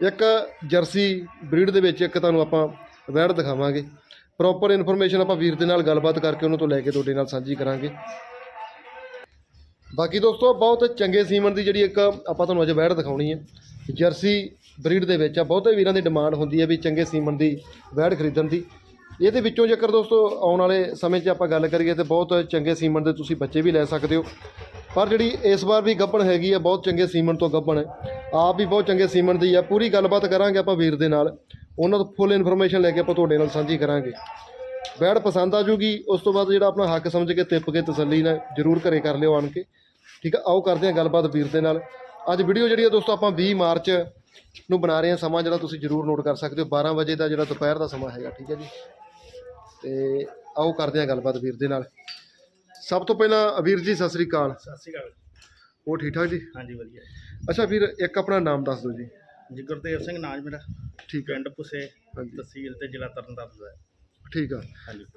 ਇੱਕ jersey breed ਦੇ ਵਿੱਚ ਇੱਕ ਤੁਹਾਨੂੰ ਆਪਾਂ ਵੈੜ ਦਿਖਾਵਾਂਗੇ। ਪ੍ਰੋਪਰ ਇਨਫੋਰਮੇਸ਼ਨ ਆਪਾਂ ਵੀਰ ਦੇ ਨਾਲ ਗੱਲਬਾਤ ਕਰਕੇ ਉਹਨਾਂ ਤੋਂ ਲੈ ਕੇ ਤੁਹਾਡੇ ਨਾਲ ਸਾਂਝੀ ਕਰਾਂਗੇ। ਬਾਕੀ ਦੋਸਤੋ, ਬਹੁਤ ਚੰਗੇ ਸੀਮਨ ਦੀ ਜਿਹੜੀ ਇੱਕ ਆਪਾਂ ਤੁਹਾਨੂੰ ਅੱਜ ਵੈੜ ਦਿਖਾਉਣੀ ਹੈ। ਜਰਸੀ ਬਰੀਡ ਦੇ ਵਿੱਚ ਆ, ਬਹੁਤੇ ਵੀਰਾਂ ਦੀ ਡਿਮਾਂਡ ਹੁੰਦੀ ਹੈ ਵੀ ਚੰਗੇ ਸੀਮਨ ਦੀ ਵੈੜ ਖਰੀਦਣ ਦੀ। ਇਹਦੇ ਵਿੱਚੋਂ ਜੇਕਰ ਦੋਸਤੋ ਆਉਣ ਵਾਲੇ ਸਮੇਂ 'ਚ ਆਪਾਂ ਗੱਲ ਕਰੀਏ ਤੇ ਬਹੁਤ ਚੰਗੇ ਸੀਮਨ ਦੇ ਤੁਸੀਂ ਬੱਚੇ ਵੀ ਲੈ ਸਕਦੇ ਹੋ। ਪਰ ਜਿਹੜੀ ਇਸ ਵਾਰ ਵੀ ਗੱਭਣ ਹੈਗੀ ਆ, ਬਹੁਤ ਚੰਗੇ ਸੀਮਨ ਤੋਂ ਗੱਭਣ ਹੈ। ਆਪ ਵੀ ਬਹੁਤ ਚੰਗੇ ਸੀਮਨ ਦੀ ਆ। ਪੂਰੀ ਗੱਲਬਾਤ ਕਰਾਂਗੇ ਆਪਾਂ ਵੀਰ ਦੇ ਨਾਲ। ਉਹਨਾਂ ਤੋਂ ਫੁੱਲ ਇਨਫੋਰਮੇਸ਼ਨ ਲੈ ਕੇ ਆਪਾਂ ਤੁਹਾਡੇ ਨਾਲ ਸਾਂਝੀ ਕਰਾਂਗੇ। ਬੈੜ ਪਸੰਦ ਆ ਜੂਗੀ, ਉਸ ਤੋਂ ਬਾਅਦ ਜਿਹੜਾ ਆਪਣਾ ਹੱਕ ਸਮਝ ਕੇ ਤਿੱਪ ਕੇ ਤਸੱਲੀ ਨਾਲ ਜਰੂਰ ਘਰੇ ਕਰ ਲਿਓ ਆਣ ਕੇ। ਠੀਕ ਆ? ਆਓ ਕਰਦੇ ਹਾਂ ਗੱਲਬਾਤ ਵੀਰ ਦੇ ਨਾਲ। ਅੱਜ ਵੀਡੀਓ ਜਿਹੜੀ ਆ ਦੋਸਤੋ, ਆਪਾਂ 20 ਮਾਰਚ ਨੂੰ ਬਣਾ ਰਹੇ ਹਾਂ ਸਮਾਂ, ਜਿਹੜਾ ਤੁਸੀਂ ਜਰੂਰ ਨੋਟ ਕਰ ਸਕਦੇ ਹੋ। 12 ਵਜੇ ਦਾ ਜਿਹੜਾ ਦੁਪਹਿਰ ਦਾ ਸਮਾਂ ਹੈਗਾ, ਠੀਕ ਹੈ ਜੀ। ਤੇ ਆਓ ਕਰਦੇ ਹਾਂ ਗੱਲਬਾਤ ਵੀਰ ਦੇ ਨਾਲ। ਸਭ ਤੋਂ ਪਹਿਲਾਂ ਵੀਰ ਜੀ ਸਤਿ ਸ੍ਰੀ ਅਕਾਲ। ਸਤਿ ਸ਼੍ਰੀ ਅਕਾਲ ਉਹ ਠੀਕ ਠਾਕ ਜੀ? ਹਾਂਜੀ ਵਧੀਆ ਅੱਛਾ ਵੀਰ ਇੱਕ ਆਪਣਾ ਨਾਮ ਦੱਸ ਦਿਓ ਜੀ। ਜੀ ਗੁਰਦੇਵ ਸਿੰਘ ਨਾਜ ਮੇਰਾ। ਠੀਕ ਹੈ ਪਿੰਡ ਪੁਸੇ ਤਹਿਸੀਲ ਤੇ ਜ਼ਿਲ੍ਹਾ ਤਰਨਤਾਰਨ ਦਾ। ਠੀਕ ਆ।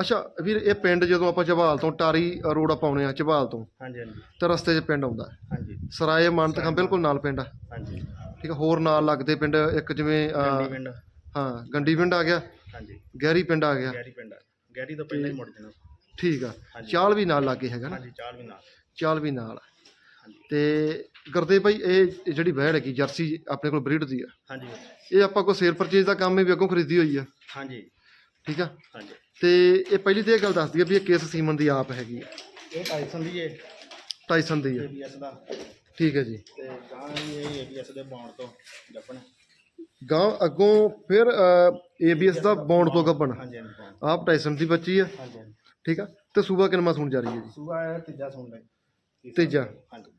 ਅੱਛਾ ਵੀਰ ਇਹ ਪਿੰਡ ਜਦੋਂ ਆਪਾਂ ਝਬਾਲ ਤੋਂ ਟਾਰੀ ਰੋਡ ਆਉਣੇ ਆ ਝਬਾਲ ਤੋਂ ਹਾਂਜੀ ਹਾਂਜੀ। ਤਾਂ ਰਸਤੇ 'ਚ ਪਿੰਡ ਆਉਂਦਾ। ਹਾਂਜੀ। ਸਰਾਏ ਮਾਨਤਖਾਂ ਬਿਲਕੁਲ ਨਾਲ ਪਿੰਡ ਆ। ਹਾਂਜੀ। ਠੀਕ ਆ ਹੋਰ ਨਾਲ ਲੱਗਦੇ ਪਿੰਡ ਇੱਕ ਜਿਵੇਂ ਹਾਂ ਗੰਡੀ ਪਿੰਡ ਆ ਗਿਆ। ਹਾਂਜੀ। ਗਹਿਰੀ ਪਿੰਡ ਆ ਗਿਆ। ਗੈਰੀ ਪਿੰਡ ਆ। ਗੈਰੀ ਤੋਂ ਪਹਿਲਾਂ ਹੀ ਮੁੜ ਜਾਣਾ। ਠੀਕ ਆ। ਹਾਂਜੀ। ਚਾਲ ਵੀ ਨਾਲ ਲੱਗੇ ਹੈਗਾ ਨਾ। ਹਾਂਜੀ ਚਾਲ ਵੀ ਨਾਲ। ਚਾਲ ਵੀ ਨਾਲ। ਤੇ ਗੁਰਦੇਵ ਭਾਈ ਇਹ ਜਿਹੜੀ ਵਹਿੜ ਹੈਗੀ ਜਰਸੀ ਆਪਣੇ ਕੋਲ ਬਰੀਡ ਦੀ ਆ। ਹਾਂਜੀ। ਇਹ ਆਪਾਂ ਕੋਈ ਸੇਲ ਪਰਚੇਜ ਦਾ ਕੰਮ ਵੀ ਅੱਗੋਂ ਖਰੀਦੀ ਹੋਈ ਆ। ਹਾਂਜੀ। ਠੀਕ ਆ। ਹਾਂਜੀ। ਤੇ ਇਹ ਪਹਿਲੀ ਤੇ ਇਹ ਗੱਲ ਦੱਸਦੀ ਆ ਵੀ ਇਹ ਕਿਸ ਸੀਮਨ ਦੀ ਆਪ ਹੈਗੀ ਆ। ਇਹ ਟਾਈਸਨ ਦੀ ਹੈ ਟਾਈਸਨ ਦੀ ਆ। ਏਬੀਐਸ ਦਾ। ਠੀਕ ਹੈ ਜੀ। ਤੇ ਗਾਂ ਇਹ ਏਬੀਐਸ ਦੇ ਬੌਂਡ ਤੋਂ ਜੱਪਣ ਗਾਂ ਅੱਗੋਂ ਫਿਰ ਏਬੀਐਸ ਦਾ ਬੌਂਡ ਤੋਂ ਗੱਬਣ ਹਾਂਜੀ ਹਾਂਜੀ ਬੌਂਡ ਆਪ ਟਾਈਸਨ ਦੀ ਬੱਚੀ ਆ। ਹਾਂਜੀ ਹਾਂਜੀ। ਠੀਕ ਆ? ਤੇ ਸੂਆ ਕਿੰਨਾ ਸੂਣ ਜਾ ਰਹੀ ਹੈ ਜੀ? ਸੂਆ ਹੈ ਤੀਜਾ ਸੁਣ ਲੈ ਤੀਜਾ। ਹਾਂਜੀ।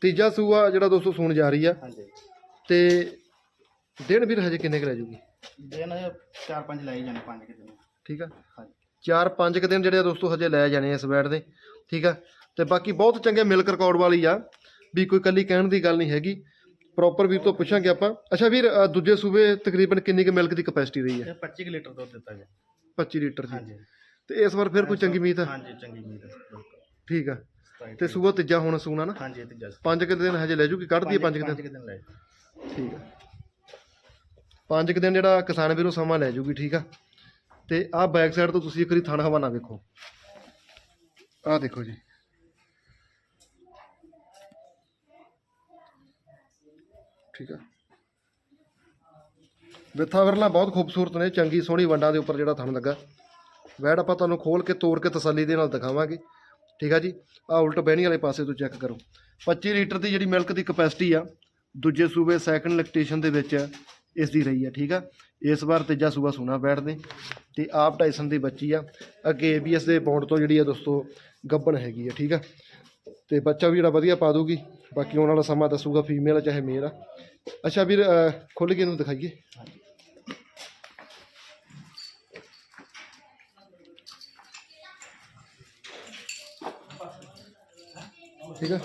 ਤੀਜਾ ਸੂਆ ਜਿਹੜਾ ਦੋਸਤੋ ਸੂਣ ਜਾ ਰਹੀ ਆ। ਹਾਂਜੀ। ਤੇ ਦਿਨ ਵੀਰ ਹਜੇ ਕਿੰਨੇ ਕੁ ਰਹਿ ਜੂਗੀ? ਦਿਨ ਚਾਰ ਪੰਜ ਲਾਈ ਜਾਣੇ ਪੰਜ ਕਿ ਦਿਨ। ਠੀਕ ਆ? ਹਾਂਜੀ। ਚਾਰ ਪੰਜ ਕੁ ਦਿਨ ਜਿਹੜੇ ਆ ਦੋਸਤੋ ਹਜੇ ਲੈ ਜਾਣੇ ਇਸ ਬੈਟ ਦੇ। ਠੀਕ ਆ? ਤੇ ਬਾਕੀ ਬਹੁਤ ਚੰਗੇ ਮਿਲਕ ਰਿਕਾਰਡ ਵਾਲੀ ਆ ਵੀ ਕੋਈ ਕੱਲੀ ਕਹਿਣ ਦੀ ਗੱਲ ਨਹੀਂ ਹੈਗੀ। ਪ੍ਰੋਪਰ ਵੀਰ ਤੋਂ ਪੁੱਛਾਂਗੇ ਆਪਾਂ। ਅੱਛਾ ਵੀਰ ਦੂਜੇ ਸੂਬੇ ਤਕਰੀਬਨ ਕਿੰਨੀ ਕੁ ਮਿਲਕ ਦੀ ਕਪੈਸਿਟੀ ਰਹੀ ਹੈ? ਇਹ 25 ਕੁ ਲੀਟਰ ਦੁੱਧ ਦਿੱਤਾ ਗਿਆ। 25 ਲੀਟਰ ਜੀ ਹਾਂਜੀ। ਤੇ ਇਸ ਵਾਰ ਫਿਰ ਕੋਈ ਚੰਗੀ ਉਮੀਦ ਆ? ਹਾਂਜੀ ਚੰਗੀ ਉਮੀਦ ਹੈ ਬਿਲਕੁਲ। ਠੀਕ ਆ। ਤੇ ਸੂਆ ਤੀਜਾ ਹੁਣ ਸੂਣਾ ਨਾ? ਹਾਂਜੀ ਤੇ ਜਸ ਪੰਜ ਕੁ ਦਿਨ ਹਜੇ ਲੈ ਜੂਗੀ ਕੱਢ ਦਈਏ ਪੰਜ ਕੁ ਦਿਨ। ਪੰਜ ਕੁ ਦਿਨ ਲੈ ਠੀਕ ਆ। ਪੰਜ ਕੁ ਦਿਨ ਜਿਹੜਾ ਕਿਸਾਨ ਵੀਰੋ ਸਮਾਂ ਲੈ ਜੂਗੀ ਠੀਕ ਆ। ਤੇ ਆਹ ਬੈਕ ਸਾਈਡ ਤੋਂ ਤੁਸੀਂ ਇੱਕ ਵਾਰੀ ਥਣ ਹਵਾਨਾ ਵੇਖੋ। ਆਹ ਦੇਖੋ ਜੀ। ਠੀਕ ਆ। ਵਿਥਾ ਵਰਲਾ ਬਹੁਤ ਖੂਬਸੂਰਤ ਨੇ ਚੰਗੀ ਸੋਹਣੀ ਵੰਡਾਂ ਦੇ ਉੱਪਰ ਜਿਹੜਾ ਥਣ ਲੱਗਾ। ਵੈੜ ਆਪਾਂ ਤੁਹਾਨੂੰ ਖੋਲ ਕੇ, ਤੋੜ ਕੇ ਤਸੱਲੀ ਦੇ ਨਾਲ ਦਿਖਾਵਾਂਗੇ। ਠੀਕ ਆ ਜੀ? ਆਹ ਉਲਟ ਬਹਿਣੀ ਵਾਲੇ ਪਾਸੇ ਤੋਂ ਚੈੱਕ ਕਰੋ। 25 ਲੀਟਰ ਦੀ ਜਿਹੜੀ ਮਿਲਕ ਦੀ ਕਪੈਸਿਟੀ ਆ, ਦੂਜੇ ਸੂਬੇ ਸੈਕੰਡ ਲੈਕਟੇਸ਼ਨ ਦੇ ਵਿੱਚ ਇਸ ਦੀ ਰਹੀ ਆ, ਠੀਕ ਆ? ਇਸ ਵਾਰ ਤੀਜਾ ਸੂਬਾ ਸੋਨਾ ਬੈਠਦੇ ਤੇ ਆਪ ਟਾਈਸਨ ਦੀ ਬੱਚੀ ਆ। ਅੱਗੇ ਏਬੀਐਸ ਦੇ ਬੌਂਡ ਤੋਂ ਜਿਹੜੀ ਆ ਦੋਸਤੋ, ਗੱਬਣ ਹੈਗੀ ਆ, ਠੀਕ ਆ? ਤੇ ਬੱਚਾ ਵੀ ਜਿਹੜਾ ਵਧੀਆ ਪਾ ਦੂਗੀ ਬਾਕੀ ਆਉਣ ਵਾਲਾ ਸਮਾਂ ਦੱਸੂਗਾ ਫੀਮੇਲ ਆ ਚਾਹੇ ਮੇਲ ਆ। ਅੱਛਾ ਵੀਰ ਖੁੱਲ ਕੇ ਇਹਨੂੰ ਦਿਖਾਈਏ। ਠੀਕ ਆ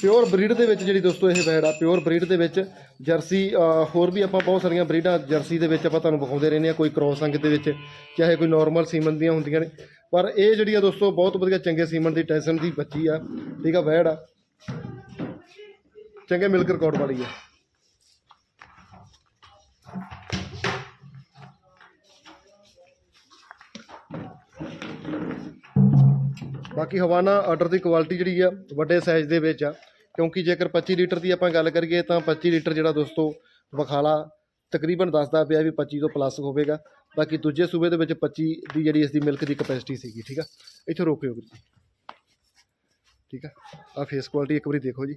ਪਿਓਰ ਬਰੀਡ ਦੇ ਵਿੱਚ ਜਿਹੜੀ ਦੋਸਤੋ ਇਹ ਬੈਡ ਆ ਪਿਓਰ ਬਰੀਡ ਦੇ ਵਿੱਚ ਜਰਸੀ ਹੋਰ ਵੀ ਆਪਾਂ ਬਹੁਤ ਸਾਰੀਆਂ ਬਰੀਡਾਂ ਜਰਸੀ ਦੇ ਵਿੱਚ ਆਪਾਂ ਤੁਹਾਨੂੰ ਵਿਖਾਉਂਦੇ ਰਹਿੰਦੇ ਆ ਕੋਈ ਕ੍ਰੋਸ ਅੰਗ ਦੇ ਵਿੱਚ, ਚਾਹੇ ਕੋਈ ਨਾਰਮਲ ਸੀਮਨ ਦੀਆਂ ਹੁੰਦੀਆਂ ਨੇ। ਪਰ ਇਹ ਜਿਹੜੀ ਆ ਦੋਸਤੋ, ਬਹੁਤ ਵਧੀਆ ਚੰਗੇ ਸੀਮਨ ਦੀ ਟੈਸਨ ਦੀ ਬੱਚੀ ਆ, ਠੀਕ ਆ ਬੈਡ ਆ। ਚੰਗੇ ਮਿਲਕ ਰਿਕਾਰਡ ਵਾਲੀ ਆ। ਬਾਕੀ ਹਵਾਨਾ ਆਰਡਰ ਦੀ ਕੁਆਲਿਟੀ ਜਿਹੜੀ ਆ, ਵੱਡੇ ਸਾਈਜ਼ ਦੇ ਵਿੱਚ ਆ। ਕਿਉਂਕਿ ਜੇਕਰ 25 ਲੀਟਰ ਦੀ ਆਪਾਂ ਗੱਲ ਕਰੀਏ ਤਾਂ 25 ਲੀਟਰ ਜਿਹੜਾ ਦੋਸਤੋ ਵਖਾਲਾ ਤਕਰੀਬਨ ਦੱਸਦਾ ਪਿਆ ਵੀ 25 ਤੋਂ ਪਲੱਸ ਹੋਵੇਗਾ। ਬਾਕੀ ਦੂਜੇ ਸੂਬੇ ਦੇ ਵਿੱਚ 25 ਦੀ ਜਿਹੜੀ ਇਸ ਦੀ ਮਿਲਕ ਦੀ ਕਪੈਸਿਟੀ ਸੀਗੀ, ਠੀਕ ਆ? ਇੱਥੇ ਰੋਕਿਓ ਵੀਰ ਜੀ। ਠੀਕ ਆ? ਆ ਫੇਸ ਕੁਆਲਿਟੀ ਇੱਕ ਵਾਰੀ ਦੇਖੋ ਜੀ।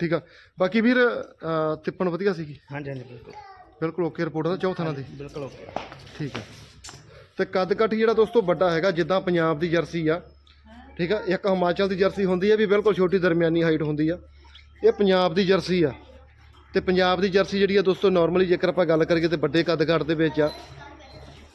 ਠੀਕ ਆ। ਬਾਕੀ ਵੀਰ ਅਹ, ਤਿੱਪਣ ਵਧੀਆ ਸੀਗੀ। ਹਾਂਜੀ ਹਾਂਜੀ ਬਿਲਕੁਲ। ਬਿਲਕੁਲ ਓਕੇ ਰਿਪੋਰਟ ਦਾ ਚੌਥਾ ਨਾ ਦੀ। ਬਿਲਕੁਲ ਓਕੇ ਠੀਕ ਆ। ਤੇ ਕੱਦ ਕੱਠ ਜਿਹੜਾ ਦੋਸਤੋ ਵੱਡਾ ਹੈਗਾ ਜਿੱਦਾਂ ਪੰਜਾਬ ਦੀ ਜਰਸੀ ਆ ਠੀਕ ਆ ਇੱਕ ਹਿਮਾਚਲ ਦੀ ਜਰਸੀ ਹੁੰਦੀ ਹੈ ਵੀ ਬਿਲਕੁਲ ਛੋਟੀ ਦਰਮਿਆਨੀ ਹਾਈਟ ਹੁੰਦੀ ਆ। ਇਹ ਪੰਜਾਬ ਦੀ ਜਰਸੀ ਆ। ਤੇ ਪੰਜਾਬ ਦੀ ਜਰਸੀ ਜਿਹੜੀ ਆ ਦੋਸਤੋ ਨਾਰਮਲੀ ਜੇਕਰ ਆਪਾਂ ਗੱਲ ਕਰੀਏ ਤੇ ਵੱਡੇ ਕੱਦ ਕੱਟ ਦੇ ਵਿੱਚ ਆ।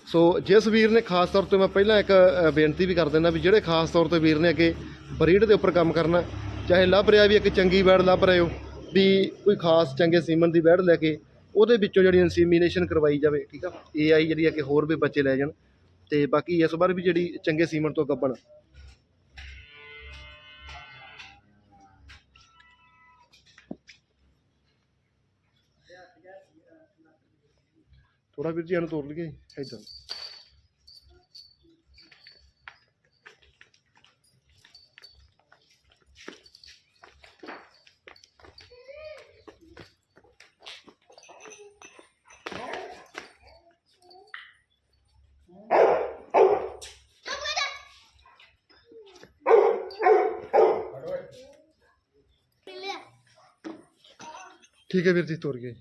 ਸੋ ਜਿਸ ਵੀਰ ਨੇ ਖਾਸ ਤੌਰ ਤੇ ਮੈਂ ਪਹਿਲਾਂ ਇੱਕ ਅ, ਬੇਨਤੀ ਵੀ ਕਰ ਦਿੰਦਾ ਵੀ ਜਿਹੜੇ ਖਾਸ ਤੌਰ ਤੇ ਵੀਰ ਨੇ ਅੱਗੇ ਬਰੀਡ ਦੇ ਉੱਪਰ ਕੰਮ ਕਰਨਾ ਚਾਹੇ ਲੱਭ ਰਿਹਾ ਵੀ ਇੱਕ ਚੰਗੀ ਵੈੜ ਲੱਭ ਰਹੇ ਹੋ, ਵੀ ਕੋਈ ਖਾਸ ਚੰਗੇ ਸੀਮਨ ਦੀ ਵੈੜ ਲੈ ਕੇ ਉਹਦੇ ਵਿੱਚੋਂ ਜਿਹੜੀ ਇਨਸੀਮੀਨੇਸ਼ਨ ਕਰਵਾਈ ਜਾਵੇ, ਠੀਕ ਆ? ਏਆਈ ਜਿਹੜੀ ਆ ਕਿ ਹੋਰ ਵੀ ਬੱਚੇ ਲੈ ਜਾਣ ਤੇ ਬਾਕੀ ਇਸ ਵਾਰ ਵੀ ਜਿਹੜੀ ਚੰਗੇ ਸੀਮਨ ਤੋਂ ਗੱਬਣ ਥੋੜਾ ਵੀਰ ਜੀ ਇਹਨੂੰ ਤੋੜ ਲਈਏ ਇਦਾਂ ਠੀਕ ਹੈ ਵੀਰ ਜੀ ਤੋੜ ਗਏ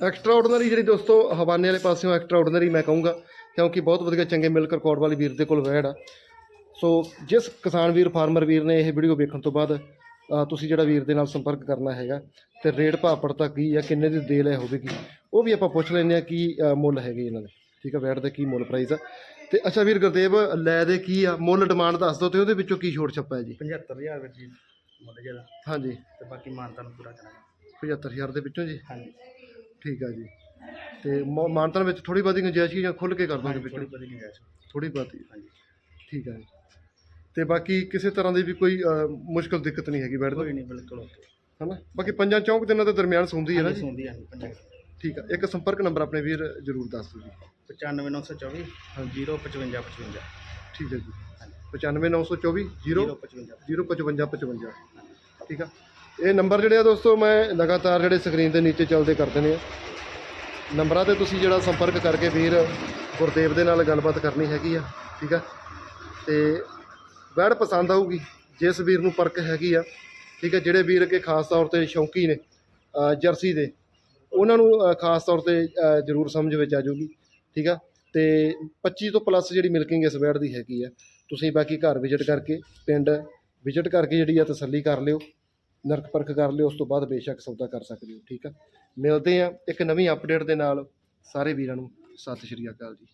ਐਕਸਟਰਾ ਆਰਡੀਨਰੀ ਜਿਹੜੀ ਦੋਸਤੋ ਹਵਾਨੇ ਵਾਲੇ ਪਾਸਿਓਂ ਐਕਸਟਰਾ ਆਰਡੀਨਰੀ ਮੈਂ ਕਹੂੰਗਾ, ਕਿਉਂਕਿ ਬਹੁਤ ਵਧੀਆ ਚੰਗੇ ਮਿਲਕ ਰਿਕਾਰਡ ਵਾਲੀ ਵੀਰ ਦੇ ਕੋਲ ਵੈੜ ਆ। ਸੋ ਜਿਸ ਕਿਸਾਨ ਵੀਰ ਫਾਰਮਰ ਵੀਰ ਨੇ ਇਹ ਵੀਡੀਓ ਵੇਖਣ ਤੋਂ ਬਾਅਦ ਤੁਸੀਂ ਜਿਹੜਾ ਵੀਰ ਦੇ ਨਾਲ ਸੰਪਰਕ ਕਰਨਾ ਹੈਗਾ ਤੇ ਰੇਟ ਭਾਅ ਤਾਂ ਕੀ ਆ ਕਿੰਨੇ ਦੀ ਦੇਲ ਹੈ ਹੋਵੇਗੀ ਉਹ ਵੀ ਆਪਾਂ ਪੁੱਛ ਲੈਂਦੇ ਆ ਕੀ ਮੁੱਲ ਹੈਗੇ ਇਹਨਾਂ ਦੇ ਠੀਕ ਆ ਵੈੜ ਦੇ ਕੀ ਮੁੱਲ ਪ੍ਰਾਈਸ ਆ। ਤੇ ਅੱਛਾ ਵੀਰ ਗੁਰਦੇਵ ਲੈ ਦੇ ਕੀ ਆ ਮੁੱਲ ਡਿਮਾਂਡ ਦੱਸ ਦਿਓ ਤੇ ਉਹਦੇ ਵਿੱਚੋਂ ਕੀ ਛੋਟ ਛੱਪਾ ਹੈ ਜੀ? 75000 ਵਿੱਚ ਜੀ ਮੁੱਲ ਜਿਹਦਾ ਹਾਂਜੀ। ਤੇ ਬਾਕੀ ਮਾਨਤਾ ਨੂੰ ਪੂਰਾ ਕਰਾਂਗੇ। 75000 ਦੇ ਵਿੱਚੋਂ ਜੀ? ਹਾਂਜੀ। ਠੀਕ ਆ ਜੀ। ਤੇ ਮੋ- ਮਾਨਤਨ ਵਿੱਚ ਥੋੜੀ ਬਹੁਤੀ ਗੁੰਜਾਇਸ਼ ਜਾਂ ਖੁੱਲ ਕੇ ਕਰ ਦੋਗੇ ਵਿੱਚੋਂ? ਥੋੜੀ ਗੁੰਜਾਇਸ਼। ਥੋੜੀ ਬਹੁਤੀ। ਹਾਂਜੀ। ਠੀਕ ਹੈ ਜੀ। ਤੇ ਬਾਕੀ ਕਿਸੇ ਤਰ੍ਹਾਂ ਦੀ ਵੀ ਕੋਈ ਮੁਸ਼ਕਲ ਦਿੱਕਤ ਨਹੀਂ ਹੈਗੀ ਬੈਠ ਕੋਈ ਨਹੀਂ ਬਿਲਕੁਲ ਓਕੇ। ਹਨਾ? ਬਾਕੀ ਪੰਜਾਂ ਚੌਂਕ ਦਿਨਾਂ ਦੇ ਦਰਮਿਆਨ ਸੁਣਦੀ ਹੈ ਨਾ ਜੀ? ਸੁਣਦੀ ਹਾਂਜੀ ਪੰਜਾਹ ਠੀਕ ਹੈ ਇੱਕ ਸੰਪਰਕ ਨੰਬਰ ਆਪਣੇ ਵੀਰ ਜਰੂਰ ਦੱਸ ਦਿਓ ਜੀ। 95924 ਹਾਂਜੀ 055 55 ਠੀਕ ਹੈ ਜੀ। ਹਾਂਜੀ। 95924 0 055 05555 ਠੀਕ ਆ? ਇਹ ਨੰਬਰ ਜਿਹੜੇ ਆ ਦੋਸਤੋ ਮੈਂ ਲਗਾਤਾਰ ਜਿਹੜੇ ਸਕਰੀਨ ਦੇ ਨੀਚੇ ਚੱਲਦੇ ਕਰ ਦਿੰਦੇ ਆ ਨੰਬਰਾਂ ਤੇ ਤੁਸੀਂ ਜਿਹੜਾ ਸੰਪਰਕ ਕਰਕੇ ਵੀਰ ਗੁਰਦੇਵ ਦੇ ਨਾਲ ਗੱਲਬਾਤ ਕਰਨੀ ਹੈਗੀ ਆ ਠੀਕ ਆ? ਤੇ ਵੈੜ ਪਸੰਦ ਆਊਗੀ, ਜਿਸ ਵੀਰ ਨੂੰ ਪਰਕ ਹੈਗੀ ਆ, ਠੀਕ ਹੈ ਜਿਹੜੇ ਵੀਰ ਅੱਗੇ ਖਾਸ ਤੌਰ ਤੇ ਸ਼ੌਂਕੀ ਨੇ ਜਰਸੀ ਦੇ, ਉਹਨਾਂ ਨੂੰ ਖਾਸ ਤੌਰ ਤੇ ਜ਼ਰੂਰ ਸਮਝ ਵਿੱਚ ਆ ਜਾਊਗੀ, ਠੀਕ ਆ, ਤੇ 25 ਤੋਂ ਪਲੱਸ ਜਿਹੜੀ ਮਿਲਕਿੰਗ ਇਸ ਵੈੜ ਦੀ ਹੈਗੀ ਆ, ਤੁਸੀਂ ਬਾਕੀ ਘਰ ਵਿਜ਼ਿਟ ਕਰਕੇ, ਪਿੰਡ ਵਿਜ਼ਿਟ ਕਰਕੇ ਜਿਹੜੀ ਆ ਤਸੱਲੀ ਕਰ ਲਿਓ, ਨਰਕ ਪਰਖ ਕਰ ਲਿਓ, ਉਸ ਤੋਂ ਬਾਅਦ ਬੇਸ਼ੱਕ ਸੌਦਾ ਕਰ ਸਕਦੇ ਹੋ, ਠੀਕ ਆ। ਮਿਲਦੇ ਆ, ਇੱਕ ਨਵੀਂ ਅਪਡੇਟ ਦੇ ਨਾਲ, ਸਾਰੇ ਵੀਰਾਂ ਨੂੰ ਸਤਿ ਸ਼੍ਰੀ ਅਕਾਲ ਜੀ।